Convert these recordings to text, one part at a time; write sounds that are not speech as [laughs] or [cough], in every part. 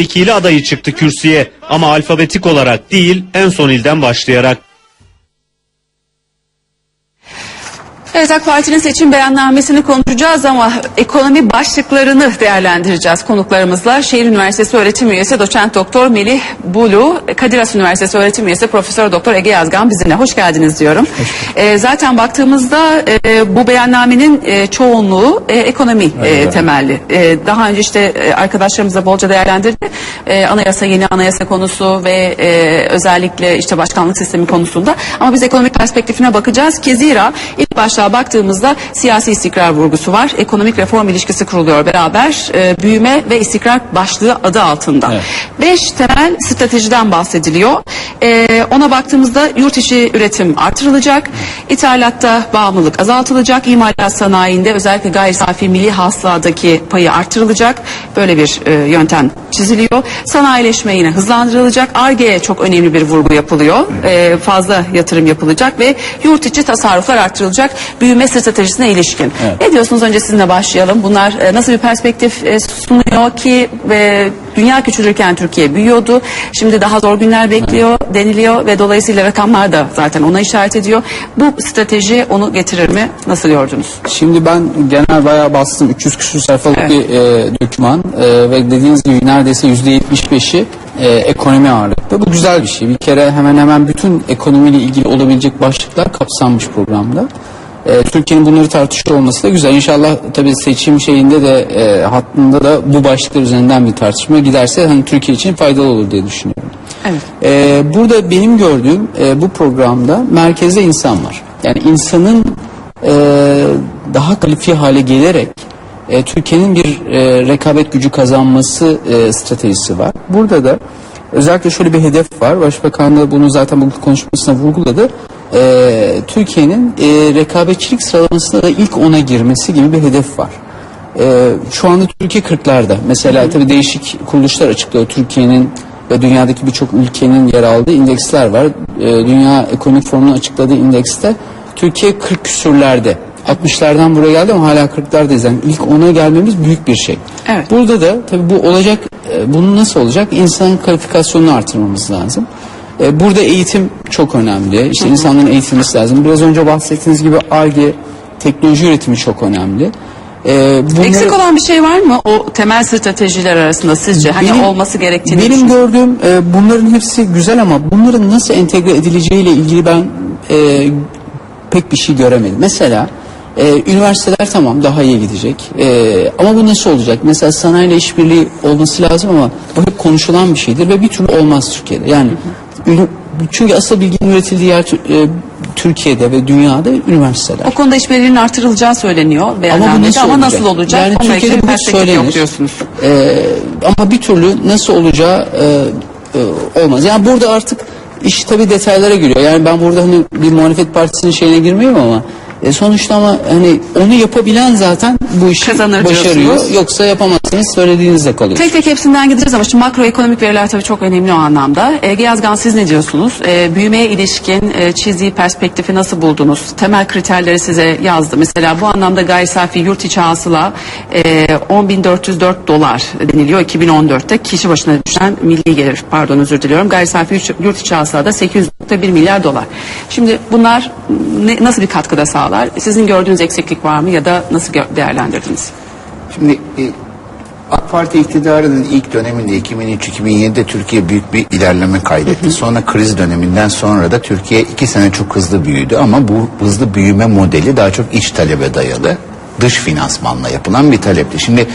milletvekili adayı çıktı kürsüye ama alfabetik olarak değil en son ilden başlayarak. Evet AK Parti'nin seçim beyannamesini konuşacağız ama ekonomi başlıklarını değerlendireceğiz konuklarımızla. Şehir Üniversitesi öğretim üyesi doçent doktor Melih Bulu, Kadir Has Üniversitesi öğretim üyesi Profesör Doktor Ege Yazgan bizimle. Hoş geldiniz diyorum. Ee, zaten baktığımızda e, bu beyannamenin e, çoğunluğu e, ekonomi e, temelli. E, daha önce işte e, arkadaşlarımızla bolca değerlendirdi. E, anayasa, yeni anayasa konusu ve e, özellikle işte başkanlık sistemi konusunda. Ama biz ekonomik perspektifine bakacağız ki zira ilk başta baktığımızda siyasi istikrar vurgusu var. Ekonomik reform ilişkisi kuruluyor beraber. E, büyüme ve istikrar başlığı adı altında. Evet. Beş temel stratejiden bahsediliyor. E, ona baktığımızda yurt içi üretim artırılacak. İthalatta bağımlılık azaltılacak. İmalat sanayinde özellikle gayri safi milli hasıladaki payı artırılacak. Böyle bir e, yöntem çiziliyor. Sanayileşme yine hızlandırılacak. ARGE'ye çok önemli bir vurgu yapılıyor. E, fazla yatırım yapılacak ve yurt içi tasarruflar artırılacak büyüme stratejisine ilişkin. Evet. Ne diyorsunuz önce sizinle başlayalım. Bunlar e, nasıl bir perspektif e, sunuyor ki e, dünya küçülürken Türkiye büyüyordu. Şimdi daha zor günler bekliyor deniliyor ve dolayısıyla rakamlar da zaten ona işaret ediyor. Bu strateji onu getirir mi? Nasıl gördünüz? Şimdi ben genel bayağı bastım 300 küsur sayfalık Evet. bir e, doküman e, ve dediğiniz gibi neredeyse %75'i e, ekonomi ağırlıklı. Bu güzel bir şey. Bir kere hemen hemen bütün ekonomiyle ilgili olabilecek başlıklar kapsanmış programda. E, Türkiye'nin bunları tartışıyor olması da güzel. İnşallah tabii seçim şeyinde de e, hattında da bu başlıklar üzerinden bir tartışma giderse hani Türkiye için faydalı olur diye düşünüyorum. Evet. Ee, burada benim gördüğüm e, bu programda merkezde insan var. Yani insanın e, daha kalifiye hale gelerek e, Türkiye'nin bir e, rekabet gücü kazanması e, stratejisi var. Burada da özellikle şöyle bir hedef var. Başbakan da bunu zaten bugün konuşmasında vurguladı. E, Türkiye'nin e, rekabetçilik sıralamasında da ilk ona girmesi gibi bir hedef var. Ee, şu anda Türkiye 40'larda. Mesela tabii değişik kuruluşlar açıklıyor. Türkiye'nin ve dünyadaki birçok ülkenin yer aldığı indeksler var. Ee, Dünya Ekonomik Forumu'nun açıkladığı indekste Türkiye 40 küsürlerde. 60'lardan buraya geldi ama hala 40'lardayız. Yani ilk ona gelmemiz büyük bir şey. Evet. Burada da tabii bu olacak, e, bunun nasıl olacak? İnsanın kalifikasyonunu artırmamız lazım. E, Burada eğitim çok önemli. İşte insanların eğitilmesi lazım. Biraz önce bahsettiğiniz gibi ARGE, teknoloji üretimi çok önemli. E, bunları- Eksik olan bir şey var mı o temel stratejiler arasında sizce? Hani Benim- olması gerektiğini Benim gördüğüm e, bunların hepsi güzel ama bunların nasıl entegre edileceğiyle ilgili ben e, pek bir şey göremedim. Mesela e, üniversiteler tamam daha iyi gidecek E, ama bu nasıl olacak? Mesela sanayiyle işbirliği olması lazım ama bu hep konuşulan bir şeydir ve bir türlü olmaz Türkiye'de. Yani ünü- çünkü asıl bilginin üretildiği yer e, Türkiye'de ve dünyada üniversiteler. O konuda işbirliğinin artırılacağını söyleniyor beyannamede ama olacak? nasıl olacak? Yani Onunla Türkiye'de bu söylenir. diyorsunuz. Ee, ama bir türlü nasıl olacağı e, e, olmaz. Yani burada artık iş tabii detaylara giriyor. Yani ben burada hani bir muhalefet partisinin şeyine girmiyorum ama e, sonuçta ama hani onu yapabilen zaten bu işi Kazanır başarıyor. diyorsunuz. Yoksa yapamazsınız söylediğinizde kalıyor. Tek tek hepsinden gideceğiz ama şimdi makroekonomik veriler tabii çok önemli o anlamda. Ege Yazgan siz ne diyorsunuz? Ee, büyümeye ilişkin e, çizdiği perspektifi nasıl buldunuz? Temel kriterleri size yazdı. Mesela bu anlamda gayri safi yurt içi hasıla e, 10.404 dolar deniliyor 2014'te. Kişi başına düşen milli gelir pardon özür diliyorum. Gayri safi yurt- içi hasıla da 8.1 milyar dolar. Şimdi bunlar ne, nasıl bir katkıda sağlar? Sizin gördüğünüz eksiklik var mı ya da nasıl değerlendirdiniz? Şimdi e, AK Parti iktidarının ilk döneminde 2003-2007'de Türkiye büyük bir ilerleme kaydetti. Sonra kriz döneminden sonra da Türkiye iki sene çok hızlı büyüdü ama bu hızlı büyüme modeli daha çok iç talebe dayalı. Dış finansmanla yapılan bir talepti. Şimdi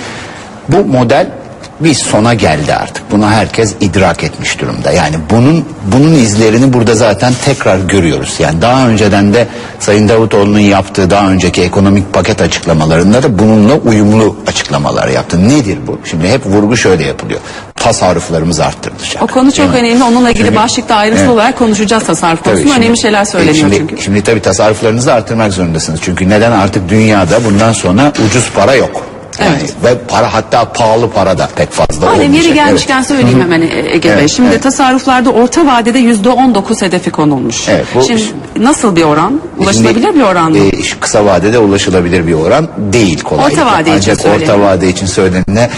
bu model bir sona geldi artık. Bunu herkes idrak etmiş durumda. Yani bunun bunun izlerini burada zaten tekrar görüyoruz. Yani daha önceden de Sayın Davutoğlu'nun yaptığı daha önceki ekonomik paket açıklamalarında da bununla uyumlu açıklamalar yaptı. Nedir bu? Şimdi hep vurgu şöyle yapılıyor. Tasarruflarımız arttırılacak. O konu çok önemli. Onunla ilgili Çünkü- başlıkta ayrıntılı Evet. olarak konuşacağız tasarruf konusunda. şimdi- Önemli şeyler söyleniyor şimdi, çünkü. Şimdi tabii tasarruflarınızı arttırmak zorundasınız. Çünkü neden artık dünyada bundan sonra ucuz para yok. Evet. Ve para hatta pahalı para da pek fazla Madem yeri gelmişken Evet. söyleyeyim hemen E- Ege Bey. Evet, Şimdi evet. tasarruflarda orta vadede yüzde on dokuz hedefi konulmuş. Evet, bu- Şimdi nasıl bir oran? Ulaşılabilir Şimdi, bir oran mı? e, kısa vadede ulaşılabilir bir oran değil kolay. Orta vade için Ancak orta vade için söylenene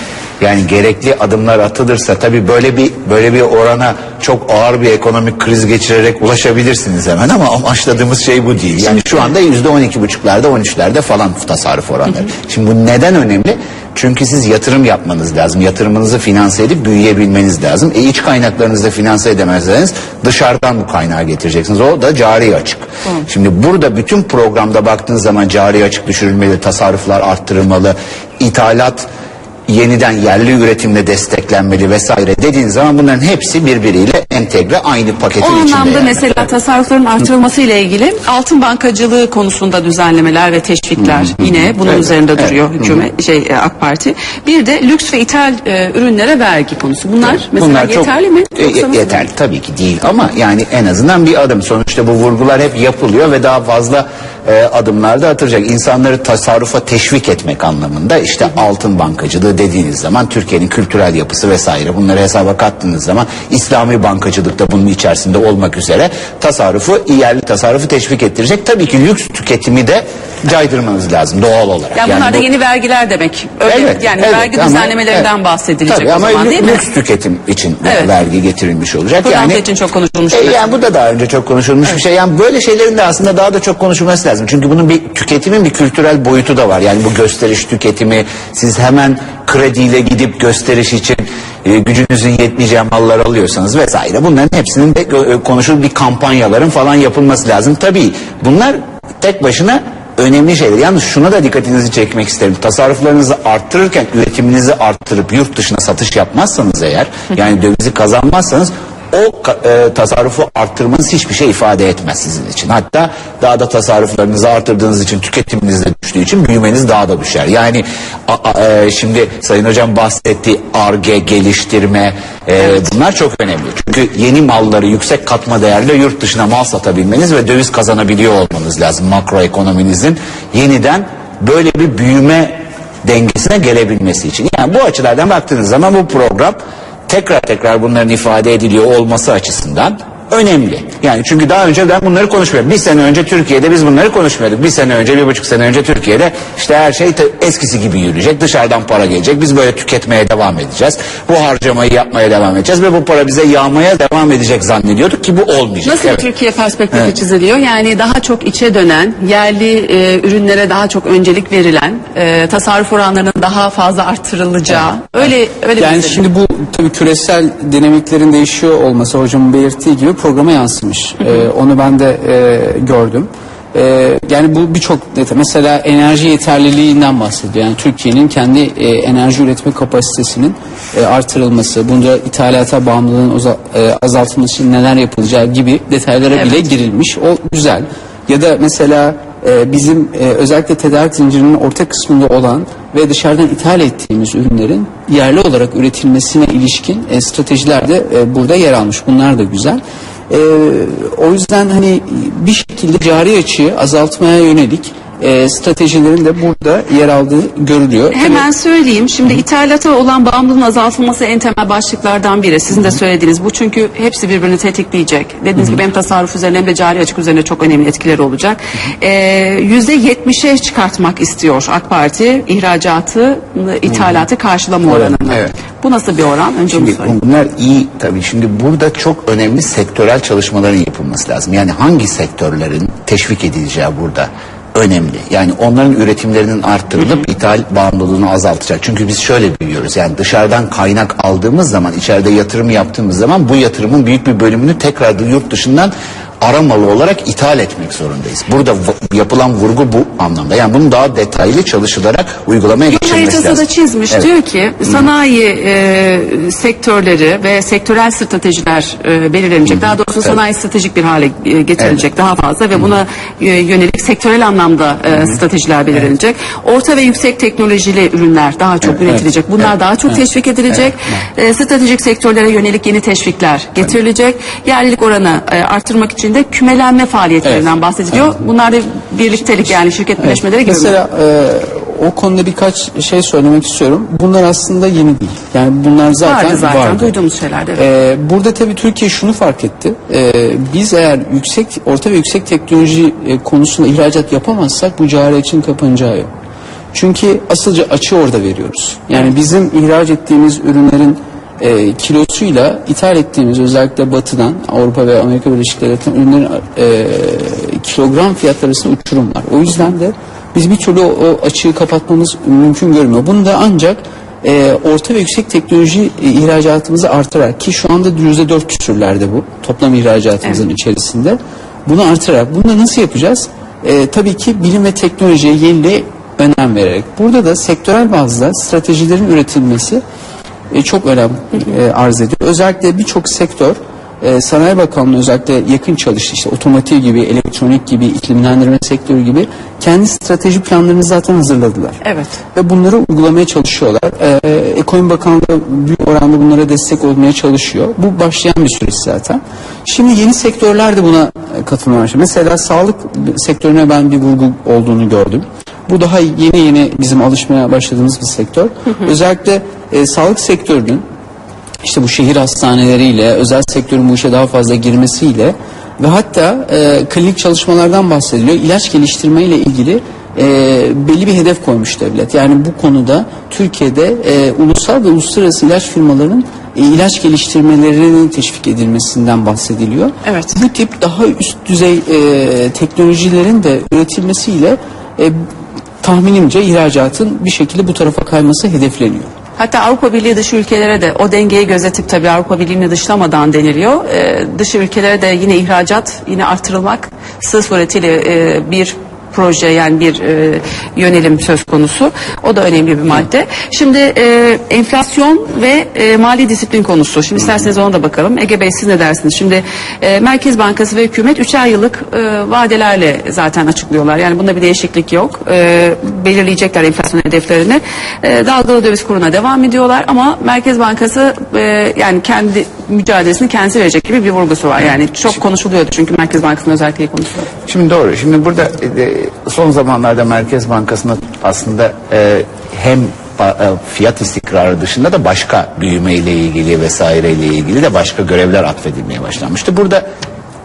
Yani gerekli adımlar atılırsa tabii böyle bir böyle bir orana çok ağır bir ekonomik kriz geçirerek ulaşabilirsiniz hemen ama amaçladığımız şey bu değil. Yani şu anda yüzde on iki buçuklarda on üçlerde falan tasarruf oranları. Şimdi bu neden önemli? Çünkü siz yatırım yapmanız lazım. Yatırımınızı finanse edip büyüyebilmeniz lazım. E iç kaynaklarınızı da finanse edemezseniz dışarıdan bu kaynağı getireceksiniz. O da cari açık. Şimdi burada bütün programda baktığınız zaman cari açık düşürülmeli, tasarruflar arttırılmalı, ithalat yeniden yerli üretimle desteklenmeli vesaire dediğiniz zaman bunların hepsi birbiriyle entegre aynı paketin O içinde. anlamda yani. mesela tasarrufların artırılması ile ilgili altın bankacılığı konusunda düzenlemeler ve teşvikler yine bunun Evet, üzerinde evet. duruyor hükümet şey e, AK Parti. Bir de lüks ve ithal e, ürünlere vergi konusu. Bunlar mesela Bunlar çok- yeterli mi? E, Yoksa nasıl? yeterli tabii ki değil ama yani en azından bir adım. Sonuçta bu vurgular hep yapılıyor ve daha fazla e, adımlar da atılacak. İnsanları tasarrufa teşvik etmek anlamında işte altın bankacılığı dediğiniz zaman Türkiye'nin kültürel yapısı vesaire bunları hesaba kattığınız zaman İslami bankacılık da bunun içerisinde olmak üzere tasarrufu yerli tasarrufu teşvik ettirecek. Tabii ki lüks tüketimi de caydırmanız lazım doğal olarak. Yani bunlar da bu- yeni vergiler demek. Öyle yani evet vergi ama- düzenlemelerinden evet. bahsedilecek Tabii o ama zaman lü- değil mi? lüks tüketim için Evet. vergi getirilmiş olacak. Pırlanta yani için çok konuşulmuş. E, yani bu da daha önce çok konuşulmuş bir şey. Yani böyle şeylerin de aslında daha da çok konuşulması lazım. Çünkü bunun bir tüketimin bir kültürel boyutu da var. Yani bu gösteriş tüketimi siz hemen krediyle gidip gösteriş için e, gücünüzün yetmeyeceği mallar alıyorsanız vesaire bunların hepsinin de e, konuşulup bir kampanyaların falan yapılması lazım. Tabii bunlar tek başına önemli şeyler. Yalnız şuna da dikkatinizi çekmek isterim. Tasarruflarınızı arttırırken üretiminizi arttırıp yurt dışına satış yapmazsanız eğer yani dövizi kazanmazsanız o e, tasarrufu arttırmanız hiçbir şey ifade etmez sizin için. Hatta daha da tasarruflarınızı arttırdığınız için tüketiminiz de düştüğü için büyümeniz daha da düşer. Yani a- a- e, şimdi Sayın Hocam bahsetti ARGE, geliştirme e, bunlar çok önemli. Çünkü yeni malları yüksek katma değerle yurt dışına mal satabilmeniz ve döviz kazanabiliyor olmanız lazım makroekonominizin yeniden böyle bir büyüme dengesine gelebilmesi için. Yani bu açılardan baktığınız zaman bu program tekrar tekrar bunların ifade ediliyor olması açısından önemli. Yani çünkü daha önce ben bunları konuşmuyordum. Bir sene önce Türkiye'de biz bunları konuşmuyorduk. Bir sene önce, bir buçuk sene önce Türkiye'de işte her şey eskisi gibi yürüyecek. Dışarıdan para gelecek. Biz böyle tüketmeye devam edeceğiz. Bu harcamayı yapmaya devam edeceğiz ve bu para bize yağmaya devam edecek zannediyorduk ki bu olmayacak. Nasıl Evet. Türkiye perspektifi Evet. çiziliyor? Yani daha çok içe dönen, yerli e, ürünlere daha çok öncelik verilen, e, tasarruf oranlarının daha fazla artırılacağı. Öyle öyle Yani bir şimdi bu tabii küresel dinamiklerin değişiyor olması hocamın belirttiği gibi programa yansımış. Ee, onu ben de e, gördüm. Ee, yani bu birçok detay. Mesela enerji yeterliliğinden bahsediyor. Yani Türkiye'nin kendi e, enerji üretme kapasitesinin e, artırılması, bunda ithalata bağımlılığın oza- e, azaltılması için neler yapılacağı gibi detaylara bile girilmiş. O güzel. Ya da mesela e, bizim e, özellikle tedarik zincirinin orta kısmında olan ve dışarıdan ithal ettiğimiz ürünlerin yerli olarak üretilmesine ilişkin e, stratejiler de burada yer almış. Bunlar da güzel. O yüzden hani bir şekilde cari açığı azaltmaya yönelik e, stratejilerin de burada yer aldığı görülüyor. Hemen söyleyeyim. Şimdi ithalata olan bağımlılığın azaltılması en temel başlıklardan biri. Sizin de söylediğiniz bu çünkü hepsi birbirini tetikleyecek. Dediğiniz gibi hem tasarruf üzerine hem de cari açık üzerine çok önemli etkileri olacak. Ee, Yüzde yetmişe çıkartmak istiyor AK Parti ihracatı, ithalatı karşılama oranını. evet. Bu nasıl bir oran? Önce Şimdi bunlar iyi tabii. Şimdi burada çok önemli sektörel çalışmaların yapılması lazım. Yani hangi sektörlerin teşvik edileceği burada önemli. Yani onların üretimlerinin arttırılıp ithal bağımlılığını azaltacak. Çünkü biz şöyle biliyoruz. Yani dışarıdan kaynak aldığımız zaman, içeride yatırım yaptığımız zaman bu yatırımın büyük bir bölümünü tekrar yurt dışından ara malı olarak ithal etmek zorundayız. Burada yapılan vurgu bu anlamda. Yani bunun daha detaylı çalışılarak uygulamaya haritası lazım. da çizmiş. Evet. Diyor ki sanayi e, sektörleri ve sektörel stratejiler e, belirlenecek. Daha doğrusu sanayi stratejik bir hale e, getirilecek daha fazla ve buna e, yönelik sektörel anlamda e, stratejiler belirlenecek. Orta ve yüksek teknolojili ürünler daha çok üretilecek. Bunlar daha çok teşvik edilecek. E, stratejik sektörlere yönelik yeni teşvikler getirilecek. Yerlilik oranı e, artırmak için de kümelenme faaliyetlerinden Evet. bahsediliyor. Bunlar da birliktelik yani şirket birleşmeleri gibi. mi? Mesela e, o konuda birkaç şey söylemek istiyorum. Bunlar aslında yeni değil. Yani bunlar zaten vardı zaten vardı. duyduğumuz şeyler de. evet. Ee, burada tabii Türkiye şunu fark etti. Ee, biz eğer yüksek, orta ve yüksek teknoloji e, konusunda ihracat yapamazsak bu cari açığın kapanacağı yok. Çünkü asılca açığı orada veriyoruz. Yani bizim ihraç ettiğimiz ürünlerin e, kilosuyla ithal ettiğimiz özellikle batıdan Avrupa ve Amerika Birleşik Devletleri'nin ürünlerin e, kilogram fiyatları arasında uçurum var. O yüzden de biz bir türlü o, o açığı kapatmamız mümkün görmüyor. Bunu da ancak e, orta ve yüksek teknoloji e, ihracatımızı artırarak ki şu anda yüzde dört küsürlerde bu toplam ihracatımızın içerisinde. Bunu artırarak bunu da nasıl yapacağız? E, tabii ki bilim ve teknolojiye yeniliğe önem vererek. Burada da sektörel bazda stratejilerin üretilmesi e, çok önem e, arz ediyor. Özellikle birçok sektör e, Sanayi Bakanlığı özellikle yakın çalıştı. İşte otomotiv gibi, elektronik gibi, iklimlendirme sektörü gibi kendi strateji planlarını zaten hazırladılar. Evet. Ve bunları uygulamaya çalışıyorlar. E, Ekonomi Bakanlığı büyük oranda bunlara destek olmaya çalışıyor. Bu başlayan bir süreç zaten. Şimdi yeni sektörler de buna e, katılmaya başladı. Mesela sağlık sektörüne ben bir vurgu olduğunu gördüm. Bu daha yeni yeni bizim alışmaya başladığımız bir sektör. Özellikle e, sağlık sektörünün işte bu şehir hastaneleriyle, özel sektörün bu işe daha fazla girmesiyle ve hatta e, klinik çalışmalardan bahsediliyor. İlaç geliştirme ile ilgili e, belli bir hedef koymuş devlet. Yani bu konuda Türkiye'de e, ulusal ve uluslararası ilaç firmalarının e, ilaç geliştirmelerinin teşvik edilmesinden bahsediliyor. Evet. Bu tip daha üst düzey e, teknolojilerin de üretilmesiyle e, tahminimce ihracatın bir şekilde bu tarafa kayması hedefleniyor. Hatta Avrupa Birliği dışı ülkelere de o dengeyi gözetip tabii Avrupa Birliği'ni dışlamadan deniliyor. Ee, dışı ülkelere de yine ihracat yine artırılmak sığ suretiyle e, bir proje yani bir e, yönelim söz konusu. O da önemli bir madde. Şimdi e, enflasyon ve e, mali disiplin konusu. Şimdi isterseniz ona da bakalım. Ege Bey siz ne dersiniz? Şimdi e, Merkez Bankası ve hükümet üçer yıllık e, vadelerle zaten açıklıyorlar. Yani bunda bir değişiklik yok. E, belirleyecekler enflasyon hedeflerini. E, dalgalı döviz kuruna devam ediyorlar ama Merkez Bankası e, yani kendi mücadelesini kendisi verecek gibi bir vurgusu var. Yani çok konuşuluyordu çünkü Merkez Bankası'nın özellikle konusu. Şimdi doğru. Şimdi burada e, son zamanlarda Merkez Bankası'nın aslında e, hem e, fiyat istikrarı dışında da başka büyüme ile ilgili vesaire ile ilgili de başka görevler atfedilmeye başlanmıştı. Burada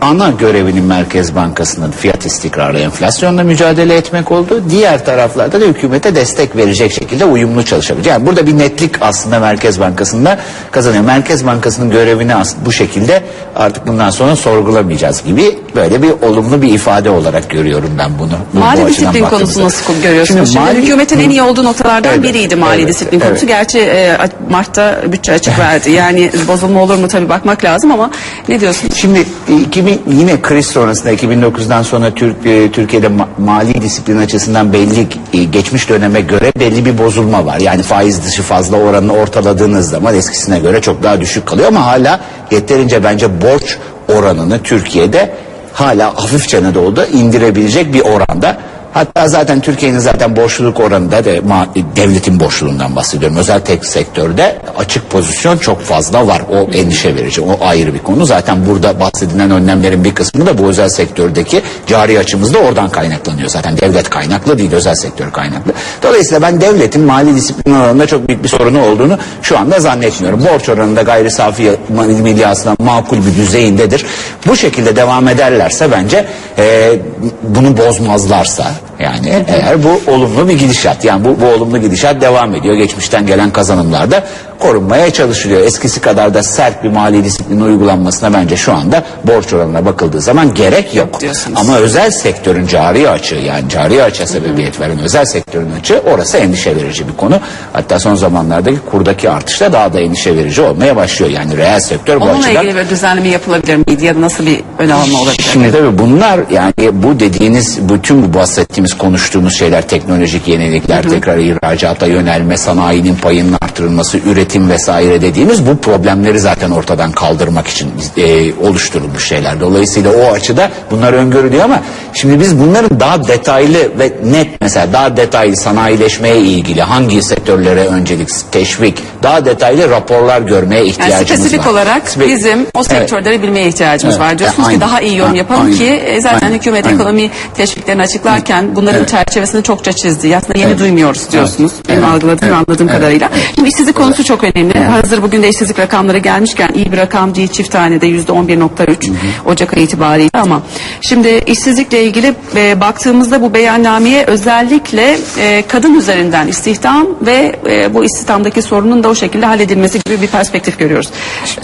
ana görevinin Merkez Bankası'nın fiyat istikrarı, enflasyonla mücadele etmek oldu. Diğer taraflarda da hükümete destek verecek şekilde uyumlu çalışabilir. Yani burada bir netlik aslında Merkez Bankası'nda kazanıyor. Merkez Bankası'nın görevini bu şekilde artık bundan sonra sorgulamayacağız gibi böyle bir olumlu bir ifade olarak görüyorum ben bunu. Bu- bu Mali açıdan disiplin konusu nasıl görüyorsunuz? Şimdi, mali- hükümetin en iyi olduğu noktalardan Evet, biriydi mali evet, disiplin evet. konusu. Gerçi e, Mart'ta bütçe açık verdi. Yani bozulma olur mu tabii bakmak lazım ama ne diyorsunuz? Şimdi 2000 yine kriz sonrasında 2009'dan sonra Türk e, Türkiye'de ma- mali disiplin açısından belli e, geçmiş döneme göre belli bir bozulma var. Yani faiz dışı fazla oranını ortaladığınız zaman eskisine göre çok daha düşük kalıyor ama hala yeterince bence borç oranını Türkiye'de hala hafifçe de oldu indirebilecek bir oranda. Hatta zaten Türkiye'nin zaten borçluluk oranında da ma- devletin borçluluğundan bahsediyorum. Özel tek sektörde açık pozisyon çok fazla var. O endişe verici. O ayrı bir konu. Zaten burada bahsedilen önlemlerin bir kısmı da bu özel sektördeki cari açımız da oradan kaynaklanıyor. Zaten devlet kaynaklı değil özel sektör kaynaklı. Dolayısıyla ben devletin mali disiplin oranında çok büyük bir sorunu olduğunu şu anda zannetmiyorum. Borç oranında gayri safi milli makul bir düzeyindedir. Bu şekilde devam ederlerse bence e, bunu bozmazlarsa yani eğer bu olumlu bir gidişat yani bu, bu olumlu gidişat devam ediyor. Geçmişten gelen kazanımlar da korunmaya çalışılıyor. Eskisi kadar da sert bir mali disiplin uygulanmasına bence şu anda borç oranına bakıldığı zaman gerek yok. diyorsunuz. Ama özel sektörün cari açığı yani cari açığa sebebiyet veren özel sektörün açığı orası endişe verici bir konu. Hatta son zamanlardaki kurdaki artışla daha da endişe verici olmaya başlıyor. Yani reel sektör bu Onunla açıdan ilgili bir düzenleme yapılabilir miydi ya da nasıl bir ön alma olabilir? Şimdi tabii bunlar yani bu dediğiniz bütün bu bahsettiğimiz konuştuğumuz şeyler teknolojik yenilikler tekrar ihracata yönelme sanayinin payının artırılması üretim vesaire dediğimiz bu problemleri zaten ortadan kaldırmak için e, oluşturulmuş şeyler. Dolayısıyla o açıda bunlar öngörülüyor ama şimdi biz bunların daha detaylı ve net mesela daha detaylı sanayileşmeye ilgili hangi sektörlere öncelik teşvik daha detaylı raporlar görmeye Yani ihtiyacımız spesifik var. olarak Spe- bizim o Evet. sektörleri bilmeye ihtiyacımız Evet. var. Diyorsunuz E, ki daha iyi yorum yapalım aynen. ki e, zaten Aynen. hükümet Aynen. ekonomi teşviklerini açıklarken bu bunların çerçevesini çokça çizdi. Aslında yeni duymuyoruz diyorsunuz. Benim Evet. algıladığım ve Evet. anladığım Evet. kadarıyla. Şimdi işsizlik konusu çok önemli. Hazır bugün de işsizlik rakamları gelmişken iyi bir rakam değil çift tanede yüzde 11.3 Ocak ayı itibariyle ama şimdi işsizlikle ilgili e, baktığımızda bu beyannameye özellikle e, kadın üzerinden istihdam ve e, bu istihdamdaki sorunun da o şekilde halledilmesi gibi bir perspektif görüyoruz.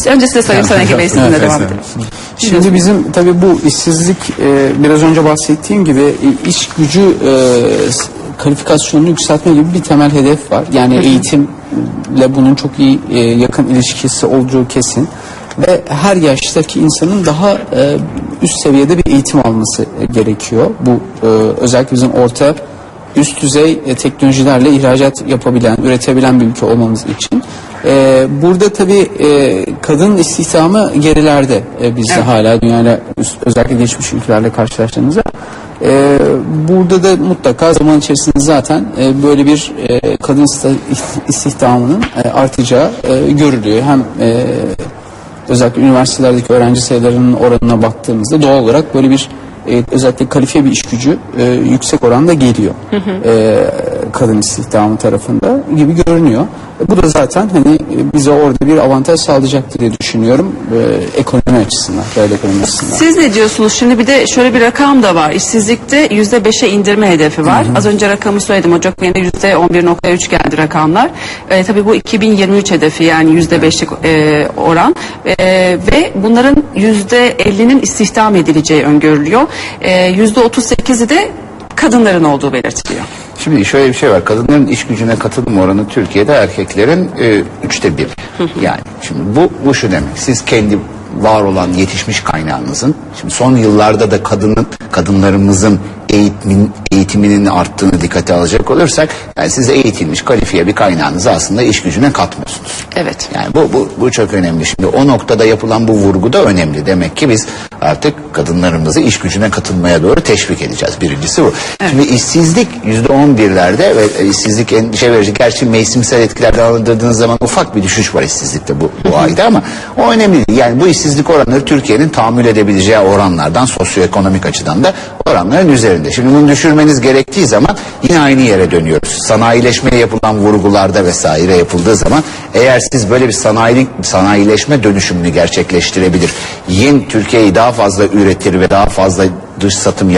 Önce size sorayım sonra Ege Bey sizinle Evet, devam evet. edelim. Şimdi bizim tabii bu işsizlik e, biraz önce bahsettiğim gibi e, iş gücü e, kalifikasyonunu yükseltme gibi bir temel hedef var. Yani eğitimle bunun çok iyi e, yakın ilişkisi olduğu kesin. Ve her yaştaki insanın daha e, üst seviyede bir eğitim alması gerekiyor. Bu e, özellikle bizim orta üst düzey e, teknolojilerle ihracat yapabilen, üretebilen bir ülke olmamız için. E, burada tabii e, kadın istihdamı gerilerde e, bizde hala dünyayla özellikle gelişmiş ülkelerle karşılaştığımızda. E, burada da mutlaka zaman içerisinde zaten e, böyle bir e, kadın istihdamının e, artacağı e, görülüyor. Hem e, özellikle üniversitelerdeki öğrenci sayılarının oranına baktığımızda doğal olarak böyle bir e, özellikle kalifiye bir iş gücü e, yüksek oranda geliyor e, kadın istihdamı tarafında gibi görünüyor. E, bu da zaten hani e, bize orada bir avantaj sağlayacaktır diye düşünüyorum e, ekonomi açısından, reel ekonomi açısından. Siz ne diyorsunuz? Şimdi bir de şöyle bir rakam da var. İşsizlikte yüzde beşe indirme hedefi var. Az önce rakamı söyledim. Ocak ayında yüzde on bir nokta üç geldi rakamlar. E, tabii bu 2023 hedefi yani yüzde beşlik e, oran. E, ve bunların yüzde ellinin istihdam edileceği öngörülüyor. E, Yüzde otuz sekizi de kadınların olduğu belirtiliyor. Şimdi şöyle bir şey var. Kadınların iş gücüne katılım oranı Türkiye'de erkeklerin e, üçte bir. Yani şimdi bu, bu şu demek. Siz kendi var olan yetişmiş kaynağınızın şimdi son yıllarda da kadının kadınlarımızın eğitimin, eğitiminin arttığını dikkate alacak olursak yani siz eğitilmiş kalifiye bir kaynağınızı aslında iş gücüne katmıyorsunuz. Evet. Yani bu, bu, bu çok önemli. Şimdi o noktada yapılan bu vurgu da önemli. Demek ki biz artık kadınlarımızı iş gücüne katılmaya doğru teşvik edeceğiz. Birincisi bu. Şimdi işsizlik yüzde on birlerde ve işsizlik endişe verici. Gerçi mevsimsel etkilerden alındırdığınız zaman ufak bir düşüş var işsizlikte bu, bu ayda ama o önemli değil. Yani bu işsizlik oranları Türkiye'nin tahammül edebileceği oranlardan sosyoekonomik açıdan da oranların üzerinde. Şimdi bunu düşürmeniz gerektiği zaman yine aynı yere dönüyoruz. Sanayileşmeye yapılan vurgularda vesaire yapıldığı zaman eğer siz böyle bir sanayi, sanayileşme dönüşümünü gerçekleştirebilir, yeni Türkiye'yi daha fazla üretir ve daha fazla dış satım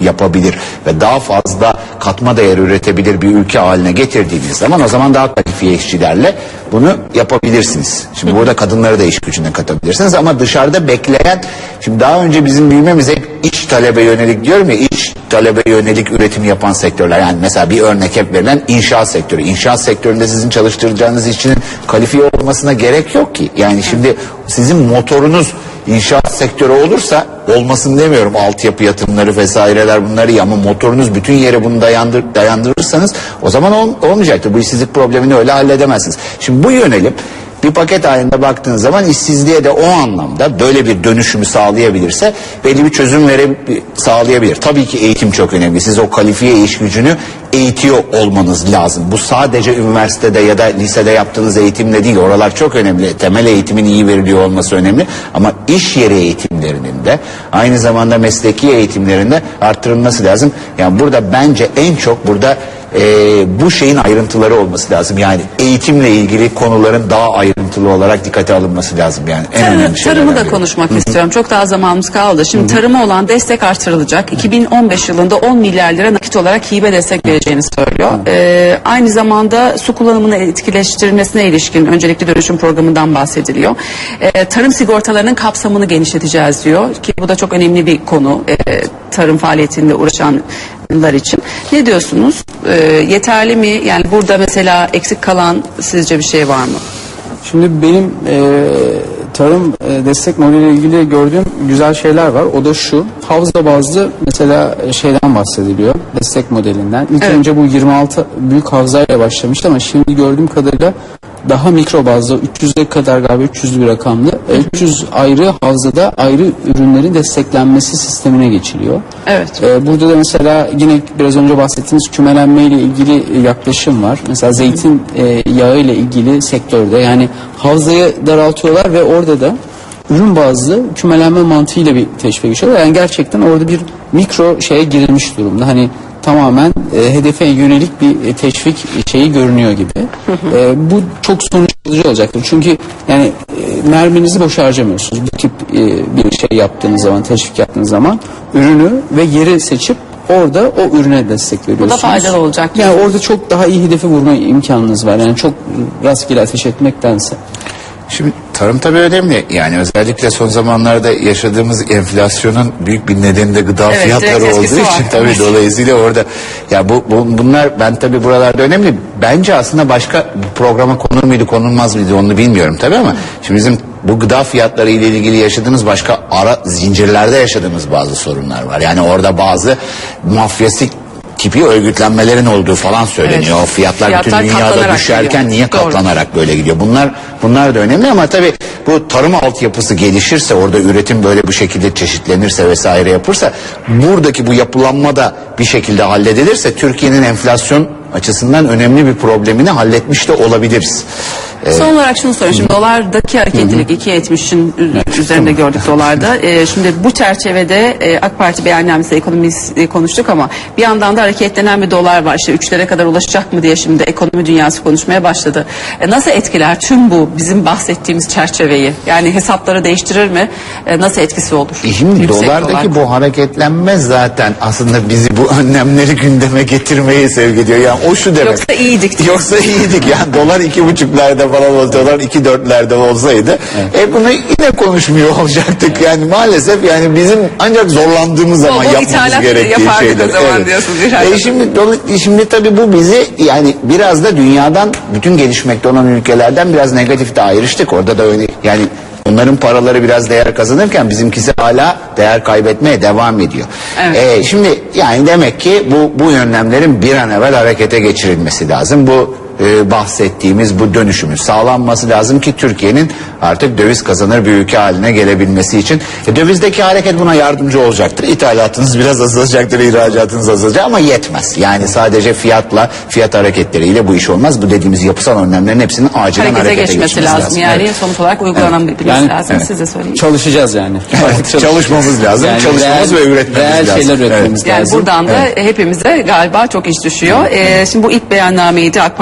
yapabilir ve daha fazla katma değer üretebilir bir ülke haline getirdiğiniz zaman o zaman daha kalifiye işçilerle bunu yapabilirsiniz. Şimdi burada kadınları da iş gücüne katabilirsiniz ama dışarıda bekleyen şimdi daha önce bizim bilmemiz hep iç talebe yönelik diyorum ya iç talebe yönelik üretim yapan sektörler yani mesela bir örnek hep verilen inşaat sektörü. İnşaat sektöründe sizin çalıştıracağınız işçinin kalifiye olmasına gerek yok ki. Yani şimdi sizin motorunuz inşaat sektörü olursa olmasın demiyorum altyapı yatırımları vesaireler bunları iyi ama motorunuz bütün yere bunu dayandır, dayandırırsanız o zaman ol, olmayacaktır. Bu işsizlik problemini öyle halledemezsiniz. Şimdi bu yönelim bir paket halinde baktığınız zaman işsizliğe de o anlamda böyle bir dönüşümü sağlayabilirse belli bir çözüm vere sağlayabilir. Tabii ki eğitim çok önemli. Siz o kalifiye iş gücünü eğitiyor olmanız lazım. Bu sadece üniversitede ya da lisede yaptığınız eğitimle değil. Oralar çok önemli. Temel eğitimin iyi veriliyor olması önemli. Ama iş yeri eğitimlerinin de aynı zamanda mesleki eğitimlerinde arttırılması lazım. Yani burada bence en çok burada e, bu şeyin ayrıntıları olması lazım. Yani eğitimle ilgili konuların daha ayrıntılı olarak dikkate alınması lazım. Yani en Tarım- önemli tarımı da biri. konuşmak istiyorum. Çok daha zamanımız kaldı. Şimdi tarıma olan destek artırılacak. 2015 yılında 10 milyar lira nakit olarak hibe destek vereceğini söylüyor. Ee, aynı zamanda su kullanımını etkileştirmesine ilişkin öncelikli dönüşüm programından bahsediliyor. Ee, tarım sigortalarının kapsamını genişleteceğiz diyor ki bu da çok önemli bir konu. Ee, tarım faaliyetinde uğraşanlar için. Ne diyorsunuz? Ee, yeterli mi? Yani burada mesela eksik kalan sizce bir şey var mı? Şimdi benim e, tarım e, destek modeliyle ilgili gördüğüm güzel şeyler var. O da şu. Havza bazlı mesela e, şeyden bahsediliyor. Destek modelinden. İlk Evet. önce bu 26 büyük havzayla başlamıştı ama şimdi gördüğüm kadarıyla daha mikro bazlı 300'e kadar galiba 300 bir rakamlı. E, 300 ayrı havzada ayrı ürünlerin desteklenmesi sistemine geçiliyor. Evet. Ee, burada da mesela yine biraz önce bahsettiğimiz kümelenme ile ilgili e, yaklaşım var. Mesela zeytin e, yağı ile ilgili sektörde yani havzayı daraltıyorlar ve orada da ürün bazlı kümelenme mantığıyla bir teşvik geçiyorlar. Yani gerçekten orada bir mikro şeye girilmiş durumda. Hani tamamen e, hedefe yönelik bir e, teşvik şeyi görünüyor gibi. E, bu çok sonuç alıcı olacaktır. Çünkü yani e, merminizi boş harcamıyorsunuz. Bu tip e, bir şey yaptığınız zaman, teşvik yaptığınız zaman ürünü ve yeri seçip orada o ürüne destek veriyorsunuz. faydalı olacak Yani orada çok daha iyi hedefe vurma imkanınız var. Yani çok rastgele ateş etmektense. Şimdi tarım tabii önemli. Yani özellikle son zamanlarda yaşadığımız enflasyonun büyük bir nedeni de gıda Evet, fiyatları direkt olduğu etkisi var. için tabii dolayısıyla orada ya bu, bu bunlar ben tabii buralarda önemli. Bence aslında başka programa konur muydu konulmaz mıydı onu bilmiyorum tabii ama şimdi bizim bu gıda fiyatları ile ilgili yaşadığımız başka ara zincirlerde yaşadığımız bazı sorunlar var. Yani orada bazı mafyasik tipi örgütlenmelerin olduğu falan söyleniyor. Evet. Fiyatlar, Fiyatlar bütün dünyada düşerken geliyor. niye Doğru. katlanarak böyle gidiyor? Bunlar bunlar da önemli ama tabii bu tarım altyapısı gelişirse orada üretim böyle bu şekilde çeşitlenirse vesaire yapırsa buradaki bu yapılanma da bir şekilde halledilirse Türkiye'nin enflasyon açısından önemli bir problemini halletmiş de olabiliriz. Son olarak şunu sorayım. Şimdi dolardaki hareketlilik 2.70'in ü- üzerinde gördük dolarda. Ee, şimdi bu çerçevede e, AK Parti beyannamesi ekonomisi e, konuştuk ama bir yandan da hareketlenen bir dolar var. İşte 3'lere kadar ulaşacak mı diye şimdi ekonomi dünyası konuşmaya başladı. E, nasıl etkiler tüm bu bizim bahsettiğimiz çerçeveyi? Yani hesapları değiştirir mi? E, nasıl etkisi olur? E Şimdi Yüksek dolardaki dolar. bu hareketlenme zaten aslında bizi bu [laughs] önlemleri gündeme getirmeyi sevk ediyor. Yani o şu demek. Yoksa iyiydik. Yoksa iyiydik yani dolar iki buçuklarda falan olsa dolar iki dörtlerde olsaydı e bunu yine konuşmuyor olacaktık. Yani maalesef yani bizim ancak zorlandığımız zaman bol yapmamız ithalat gerektiği yapardık şeyler. o zaman diyorsunuz ihracat. E şimdi, dolu- şimdi tabii bu bizi yani biraz da dünyadan bütün gelişmekte olan ülkelerden biraz negatifte ayrıştık. Orada da öyle yani Onların paraları biraz değer kazanırken bizimkisi hala değer kaybetmeye devam ediyor. Evet. Ee, şimdi yani demek ki bu bu önlemlerin bir an evvel harekete geçirilmesi lazım. Bu e, bahsettiğimiz bu dönüşümün sağlanması lazım ki Türkiye'nin artık döviz kazanır bir ülke haline gelebilmesi için. E, dövizdeki hareket buna yardımcı olacaktır. İthalatınız biraz azalacaktır, ihracatınız azalacak ama yetmez. Yani sadece fiyatla, fiyat hareketleriyle bu iş olmaz. Bu dediğimiz yapısal önlemlerin hepsinin acilen harekete, harekete, geçmesi geçmesi lazım. Yani Evet. sonuç olarak uygulanabilmesi Yani- lazım. evet. Size sorayım. Çalışacağız yani. [laughs] Çalış- Çalışmamız lazım. Çalışmamız reel- ve üretmemiz reel lazım. şeyler Evet. üretmemiz Yani lazım. buradan da hepimize galiba çok iş düşüyor. Ee, şimdi bu ilk beyannameydi AK